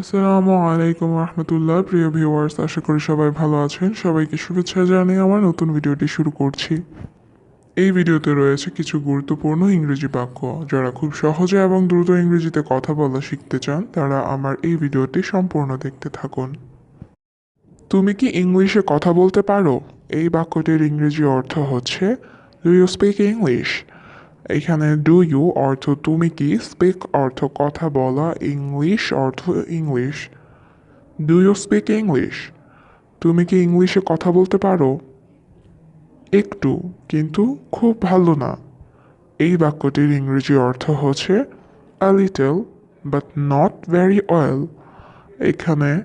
আসসালামু আলাইকুম রহমতুল্লাহ। প্রিয় ভিউয়ার্স আশা করি সবাই ভালো আছেন। সবাইকে শুভেচ্ছা জানিয়ে আমার নতুন ভিডিওটি শুরু করছি। এই ভিডিওতে রয়েছে কিছু গুরুত্বপূর্ণ ইংরেজি বাক্য। যারা খুব সহজে এবং দ্রুত ইংরেজিতে কথা বলা শিখতে চান, তারা আমার এই ভিডিওটি সম্পূর্ণ দেখতে থাকুন। তুমি কি ইংলিশে কথা বলতে পারো? এই বাক্যটির ইংরেজি অর্থ হচ্ছে ডু ইউ স্পিক ইংলিশ এখানে ডু ইউ অর্থ তুমি কি? স্পিক অর্থ কথা বলা ইংলিশ অর্থ English do you speak English তুমি কি ইংলিশে কথা বলতে পারো? একটু, কিন্তু খুব ভালো না। এই বাক্যটির ইংরেজি অর্থ হচ্ছে a little but not very well এখানে,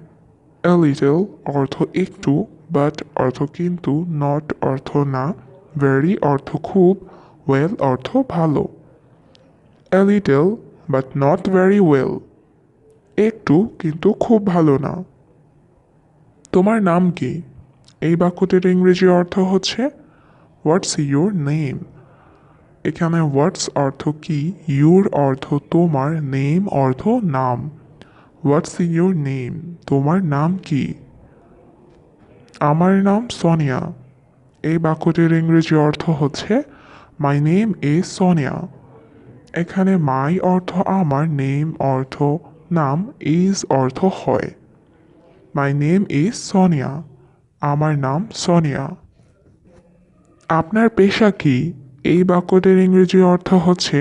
a little, অর্থ একটু বাট অর্থ কিন্তু নট অর্থ না ভেরি অর্থ খুব ওয়েল অর্থ ভালো? A little but not very well একটু, কিন্তু খুব ভালো না। তোমার নাম কি? এই বাক্যটির ইংরেজি অর্থ হচ্ছে হোয়াটস ইউর নেম এখানে হোয়াটস অর্থ কি ইউর অর্থ তোমার নেম অর্থ নাম। হোয়াটস ইউর নেম তোমার নাম কি? আমার নাম সোনিয়া। এই বাক্যটির ইংরেজি অর্থ হচ্ছে মাই নেম এ সোনিয়া এখানে মাই অর্থ আমার নেম অর্থ নাম ইজ অর্থ হয়। মাই নেম ইজ সোনিয়া আমার নাম সোনিয়া আপনার পেশা কি? এই বাক্যটির ইংরেজি অর্থ হচ্ছে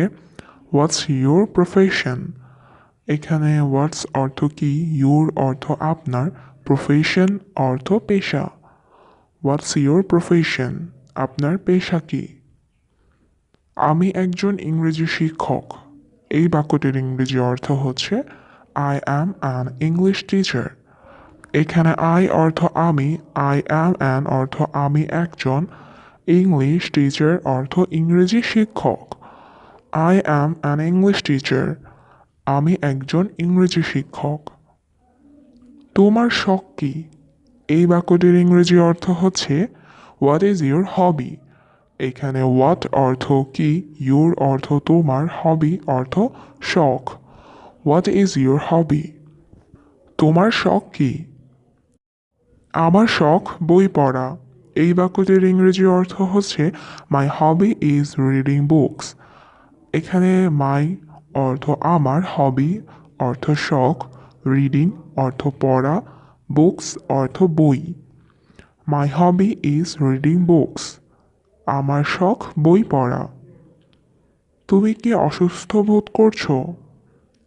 হোয়াটস ইউর প্রফেশন এখানে হোয়াটস অর্থ কি? ইউর অর্থ আপনার প্রফেশন অর্থ পেশা। হোয়াটস ইউর প্রফেশন আপনার পেশা কি? আমি একজন ইংরেজি শিক্ষক। এই বাক্যটির ইংরেজি অর্থ হচ্ছে I am an English teacher এখানে আই অর্থ আমি আই অ্যাম অ্যান অর্থ আমি একজন ইংলিশ টিচার অর্থ ইংরেজি শিক্ষক। I am an English teacher আমি একজন ইংরেজি শিক্ষক। তোমার শখ কি? এই বাক্যটির ইংরেজি অর্থ হচ্ছে হোয়াট ইজ ইউর হবি এখানে হোয়াট অর্থ কি? ইউর অর্থ তোমার হবি অর্থ শখ। হোয়াট ইজ ইউর হবি তোমার শখ কি? আমার শখ বই পড়া। এই বাক্যটির ইংরেজি অর্থ হচ্ছে my hobby is reading books এখানে মাই অর্থ আমার হবি অর্থ শখ রিডিং অর্থ পড়া বুকস অর্থ বই। My hobby is reading books আমার শখ বই পড়া। তুমি কি অসুস্থ বোধ করছ?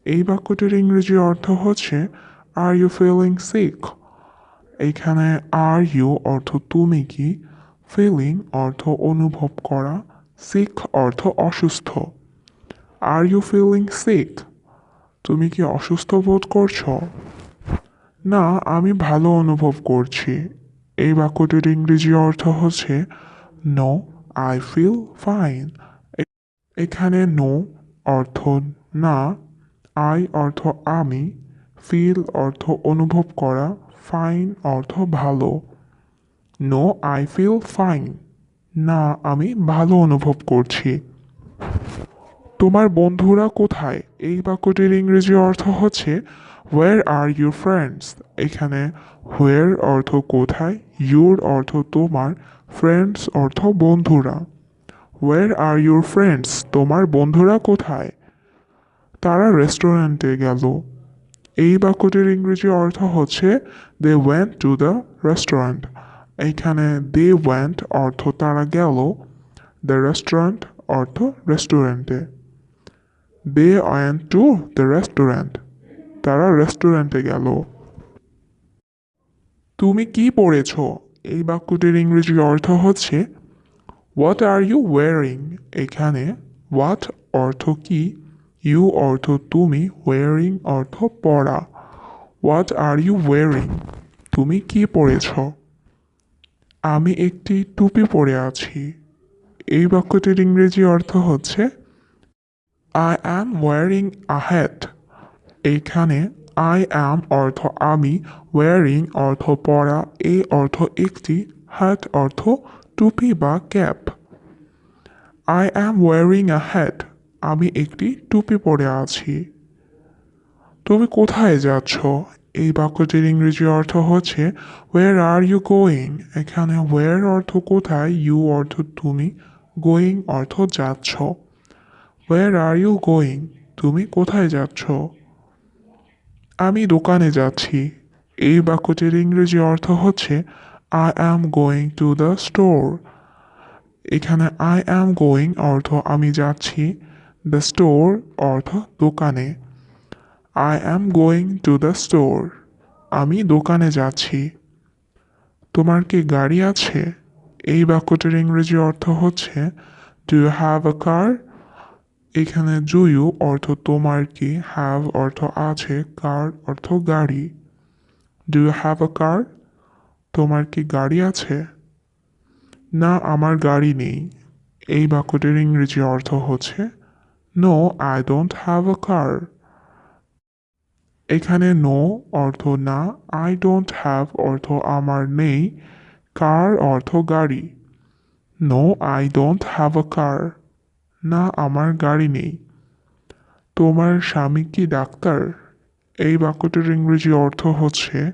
এই বাক্যটির ইংরেজি অর্থ হচ্ছে আর ইউ ফিলিং সিক এখানে আর ইউ অর্থ তুমি কি? ফিলিং অর্থ অনুভব করা সিক অর্থ অসুস্থ। আর ইউ ফিলিং সিক তুমি কি অসুস্থ বোধ করছ? না, আমি ভালো অনুভব করছি। এই বাক্যটির ইংরেজি অর্থ হচ্ছে নো আই ফিল ফাইন এখানে নো অর্থ না। আই অর্থ আমি। ফিল অর্থ অনুভব করা। ফাইন অর্থ ভালো। নো আই ফিল ফাইন না, আমি ভালো অনুভব করছি। তোমার বন্ধুরা কোথায়? এই বাক্যটির ইংরেজি অর্থ হচ্ছে হোয়ার আর ইউর ফ্রেন্ডস এখানে হোয়ার অর্থ কোথায়? ইউর অর্থ তোমার। ফ্রেন্ডস অর্থ বন্ধুরা। হোয়ার আর ইউর ফ্রেন্ডস তোমার বন্ধুরা কোথায়? তারা রেস্টুরেন্টে গেল। এই বাক্যটির ইংরেজি অর্থ হচ্ছে they went to the restaurant এইখানে দে ওয়েন্ট অর্থ তারা গেল। দ্য রেস্টুরেন্ট অর্থ রেস্টুরেন্টে they went to the restaurant তারা রেস্টুরেন্টে গেল। তুমি কি পড়েছ? এই বাক্যটির ইংরেজি অর্থ হচ্ছে হোয়াট আর ইউ ওয়ারিং এখানে হোয়াট অর্থ কি? ইউ অর্থ, তুমি ওয়ারিং অর্থ পড়া হোয়াট আর ইউ ওয়ারিং তুমি কি পড়েছ আমি একটি টুপি পরে আছি। এই বাক্যটির ইংরেজি অর্থ হচ্ছে I am wearing a hat এখানে আই অ্যাম অর্থ আমি ওয়ারিং অর্থ পরা, এ অর্থ একটি হ্যাট অর্থ টুপি বা cap I am wearing a hat আমি একটি টুপি পরে আছি। তুমি কোথায় যাচ্ছ? এই বাক্যটির ইংরেজি অর্থ হচ্ছে ওয়ের আর ইউ গোয়িং এখানে ওয়ের অর্থ কোথায় ইউ অর্থ তুমি গোয়িং অর্থ যাচ্ছ। ওয়ের আর ইউ গোয়িং তুমি কোথায় যাচ্ছ? আমি দোকানে যাচ্ছি। এই বাক্যটির ইংরেজি অর্থ হচ্ছে I am going to the store এখানে আই অ্যাম গোয়িং অর্থ, আমি যাচ্ছি। দ্য স্টোর অর্থ, দোকানে। I am going to the store আমি দোকানে যাচ্ছি। তোমার কি গাড়ি আছে? এই বাক্যটির ইংরেজি অর্থ হচ্ছে ডু হ্যাভ আ কার এখানে ইউ অর্থ তোমার কি? হ্যাভ অর্থ আছে, কার অর্থ গাড়ি। Do you have a car তোমার কি গাড়ি আছে? না, আমার গাড়ি নেই। এই বাক্যটির ইংরেজি অর্থ হচ্ছে no I don't have a car এখানে নো অর্থ না আই ডোন্ট হ্যাভ অর্থ আমার নেই, কার অর্থ গাড়ি। No I don't have a car না আমার গাড়ি নেই। তোমার স্বামী কি ডাক্তার? এই বাক্যটির ইংরেজি অর্থ হচ্ছে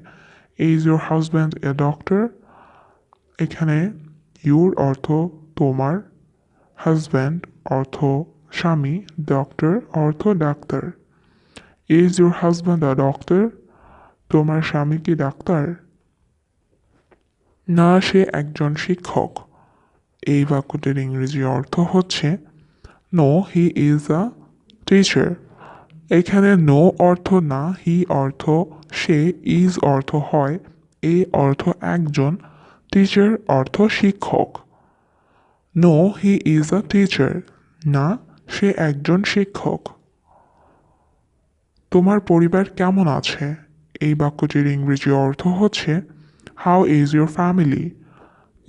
is your husband a doctor এখানে ইউর অর্থ তোমার হাজব্যান্ড অর্থ স্বামী ডক্টর অর্থ doctor. Is your husband a doctor তোমার স্বামী কি ডাক্তার? না, সে একজন শিক্ষক। এই বাক্যটির ইংরেজি অর্থ হচ্ছে no he is a teacher এখানে নো অর্থ না হি অর্থ, সে ইজ অর্থ হয়, এ অর্থ একজন টিচার অর্থ শিক্ষক. No he is a teacher না, সে একজন শিক্ষক. তোমার পরিবার কেমন আছে? এই বাক্যটির ইংরেজি অর্থ হচ্ছে হাউ ইজ ইউর ফ্যামিলি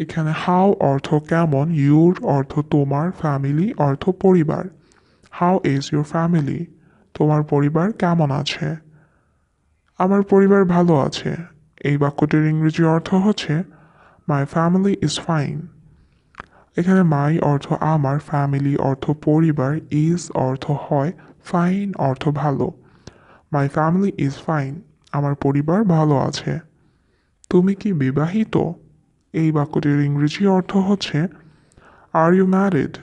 এখানে হাউ অর্থ কেমন ইউর অর্থ তোমার ফ্যামিলি অর্থ পরিবার। হাউ ইজ ইউর ফ্যামিলি তোমার পরিবার কেমন আছে? আমার পরিবার ভালো আছে। এই বাক্যটির ইংরেজি অর্থ হচ্ছে মাই ফ্যামিলি ইজ ফাইন এখানে মাই অর্থ আমার ফ্যামিলি অর্থ পরিবার ইজ অর্থ হয় ফাইন অর্থ ভালো। মাই ফ্যামিলি ইজ ফাইন আমার পরিবার ভালো আছে। তুমি কি বিবাহিত? এই বাক্যটির ইংরেজি অর্থ হচ্ছে আর ইউ ম্যারিড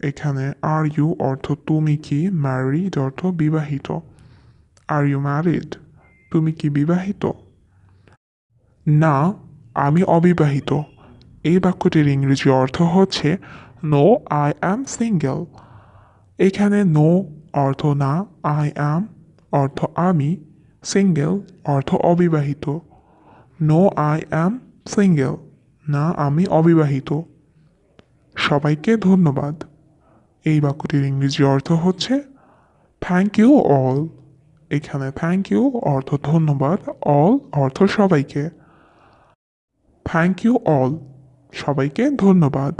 এখানে আর ইউ অর্থ, তুমি কি ম্যারিড অর্থ, বিবাহিত। আর ইউ ম্যারিড তুমি কি বিবাহিত? না, আমি অবিবাহিত। এই বাক্যটির ইংরেজি অর্থ হচ্ছে নো আই অ্যাম সিঙ্গেল এখানে নো অর্থ, না আই অ্যাম অর্থ, আমি সিঙ্গেল অর্থ, অবিবাহিত। নো আই অ্যাম সিঙ্গেল না, আমি অবিবাহিত। সবাইকে ধন্যবাদ। এই বাক্যটির ইংরেজি অর্থ হচ্ছে থ্যাংক ইউ অল এখানে থ্যাংক ইউ অর্থ ধন্যবাদ অল অর্থ সবাইকে। থ্যাংক ইউ অল সবাইকে ধন্যবাদ।